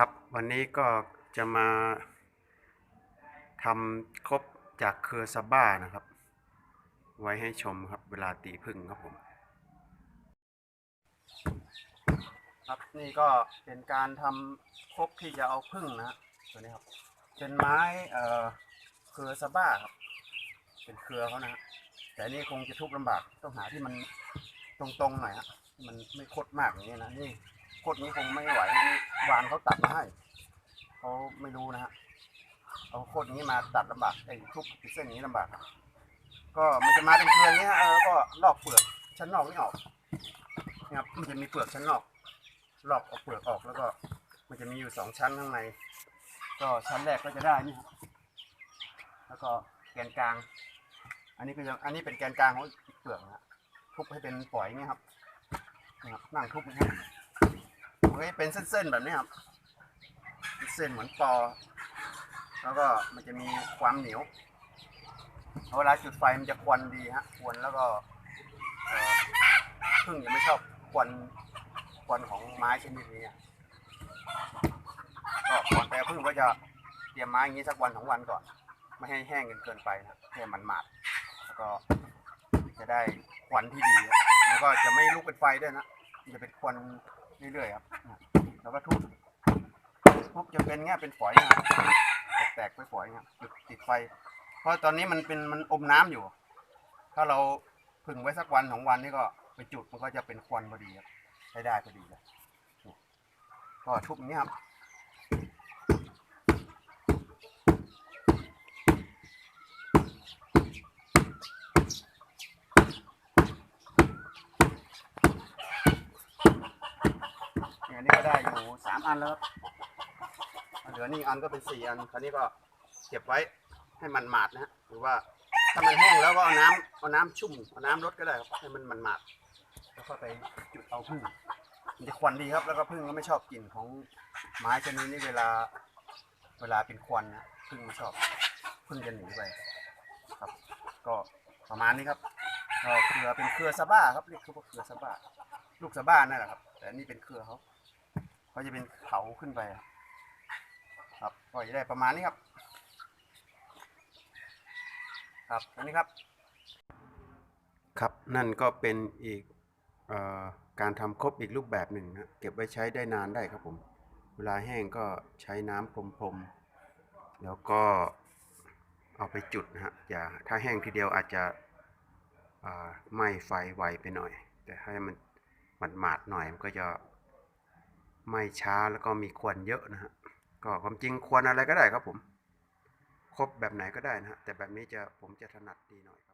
ครับวันนี้ก็จะมาทำครบจากเครือซาบ้านะครับ ไว้ให้ชมครับเวลาตีพึ่งครับผม ครับนี่ก็เป็นการทำครบที่จะเอาพึ่งนะตัวนี้ครับเป็นไม้เอ่อเครือซาบ้าครับเป็นเครือเขานะฮะแต่นี่คงจะทุบลำบากต้องหาที่มันตรงๆหน่อยฮะมันไม่คดมากอย่างนี้นะนี่ คดนี้คงไม่ไหวนี่วานเขาตัดมาให้เขาไม่รู้นะฮะเอาโคดนี้มาตัดลำบากไอ้ทุบเส้นนี้ลำบากก็มันจะมาเป็นเครืออย่างนี้ฮะแล้วก็ลอกเปลือกชั้นนอกนี่ออกนะครับมันจะมีเปลือกชั้นนอก ลอกเอาเปลือกออกแล้วก็ มันจะมีอยู่สองชั้นข้างในก็ชั้นแรกก็จะได้นี่ครับแล้วก็แกนกลาง อันนี้ก็จะอันนี้เป็นแกนกลางของเปลือกนะทุบให้เป็นฝอยอย่างเงี้ยครับนะครับนั่งทุบนะครับ มันก็จะเป็นเส้นๆแบบนี้ครับ เส้นเหมือนปอ แล้วก็มันจะมีความเหนียวเวลาจุดไฟมันจะควันดีฮะควันแล้วก็เอ่อพึ่งจะไม่ชอบควันควันของไม้ชนิดนี้ก็ก่อนไปเพึ่งก็จะเตรียมไม้อย่างนี้สักวันสองวันก่อน ไม่ให้แห้งเกินไปนะให้มันหมาดแล้วก็จะได้ควันที่ดี แล้วก็จะไม่ลุกเป็นไฟด้วยนะ จะเป็นควัน เรื่อยๆครับแล้วก็ทุบทุบจะเป็นเงี้ยเป็นฝอยนะแตกไปฝอยเงี้ยจุดติดไฟ เพราะตอนนี้มันเป็นมันอมน้ำอยู่ ถ้าเราพึ่งไว้สักวันสองวันนี่ก็ไปจุดมันก็จะเป็นควันพอดีครับใช้ได้พอดีเลยก็ทุบเงนี้ยครับ นี่ก็ได้อยู่สามอันแล้วครับเหลือนี่อันก็เป็นสี่อันคราวนี้ก็เก็บไว้ให้มันหมาดนะฮะหรือว่าถ้ามันแห้งแล้วก็เอาน้ำเอาน้ำชุ่มเอาน้ำลดก็ได้ครับให้มันมันหมาดแล้วก็ไปจุดเอาพึ่งมันจะควันดีครับ แล้วก็พึ่งก็ไม่ชอบกลิ่นของไม้ชนิดนี้เวลา เวลาเป็นควันนะพึ่งไม่ชอบพึ่งจะหนีไปครับ ก็ประมาณนี้ครับเครือเป็นเครือซาบ้าครับเรียกคือว่าเครือซาบ้าลูกสะบ้านนั่นแหละครับ แต่นนี่เป็นเครือเขา เขาจะเป็นเขาขึ้นไปครับก็จะได้ประมาณนี้ครับ ครับอันนี้ครับ ครับนั่นก็เป็นอีกออการทำครบอีกรูปแบบหนึ่งนะเก็บไว้ใช้ได้นานได้ครับผม เวลาแห้งก็ใช้น้ำพรมๆ แล้วก็เอาไปจุดนะฮะอย่าถ้าแห้งทีเดียวอาจจะไหม้ไฟไวไปหน่อย แต่ให้มันหมาดๆหน่อยมันก็จะ ไม่ช้าแล้วก็มีควันเยอะนะฮะก็ความจริงควันอะไรก็ได้ครับผม ครบแบบไหนก็ได้นะฮะแต่แบบนี้จะผมจะถนัดดีหน่อยครับ